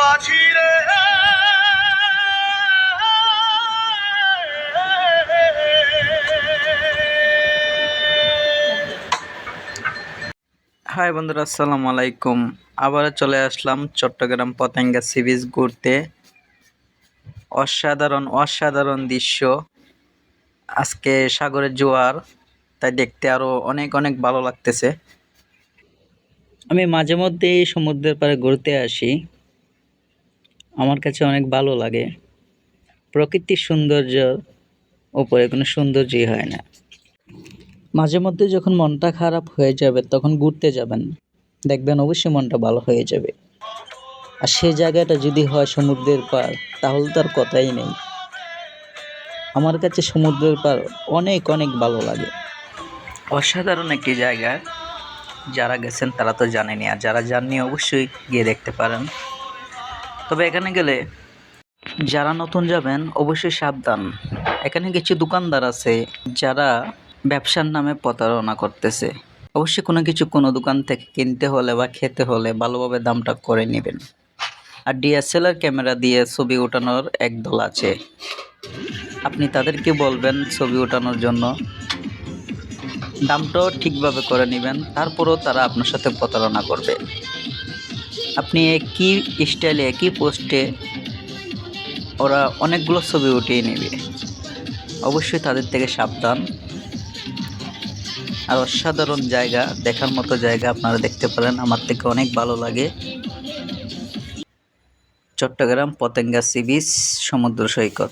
মাঝি রে। হাই বন্ধুরা, আসসালামু আলাইকুম। আবার চলে আসলাম চট্টগ্রাম পতেঙ্গা সি বিচ ঘুরতে। অসাধারণ অসাধারণ দৃশ্য। আজকে সাগরের জোয়ার, তাই দেখতে আরও অনেক অনেক ভালো লাগতেছে। আমি মাঝে মধ্যে সমুদ্রের পাড়ে ঘুরতে আসি। আমার কাছে অনেক ভালো লাগে। প্রকৃতির সৌন্দর্য ওপরে কোনো সৌন্দর্যই হয় না। মাঝে মধ্যে যখন মনটা খারাপ হয়ে যাবে, তখন ঘুরতে যাবেন। দেখবেন অবশ্যই মনটা ভালো হয়ে যাবে। আর সেই জায়গাটা যদি হয় সমুদ্রের পার তাহলে তার কথাই নেই। আমার কাছে সমুদ্রের পার অনেক অনেক ভালো লাগে। অসাধারণ একটি জায়গা। যারা গেছেন তারা তো জানেনি আর যারা জাননি অবশ্যই গিয়ে দেখতে পারেন। তবে এখানে গেলে যারা নতুন যাবেন অবশ্যই সাবধান। এখানে কিছু দোকানদার আছে যারা ব্যবসার নামে প্রতারণা করতেছে। অবশ্যই কোনো কিছু কোনো দোকান থেকে কিনতে হলে বা খেতে হলে ভালোভাবে দামটা করে নেবেন। আর ডিএসএলআর ক্যামেরা দিয়ে ছবি ওঠানোর একদল আছে। আপনি তাদেরকে বলবেন ছবি ওঠানোর জন্য। দামটাও ঠিকভাবে করে নেবেন, তারপরেও তারা আপনার সাথে প্রতারণা করবে। আপনি একই স্টাইলে একই পোস্টে ওরা অনেকগুলো ছবি উঠিয়ে নেবে? অবশ্যই তাদের থেকে সাবধান। আর অসাধারণ জায়গা, দেখার মতো জায়গা আপনারা দেখতে পারেন। আমার থেকে অনেক ভালো লাগে। চট্টগ্রাম পতেঙ্গা সি বিচ, সমুদ্র সৈকত।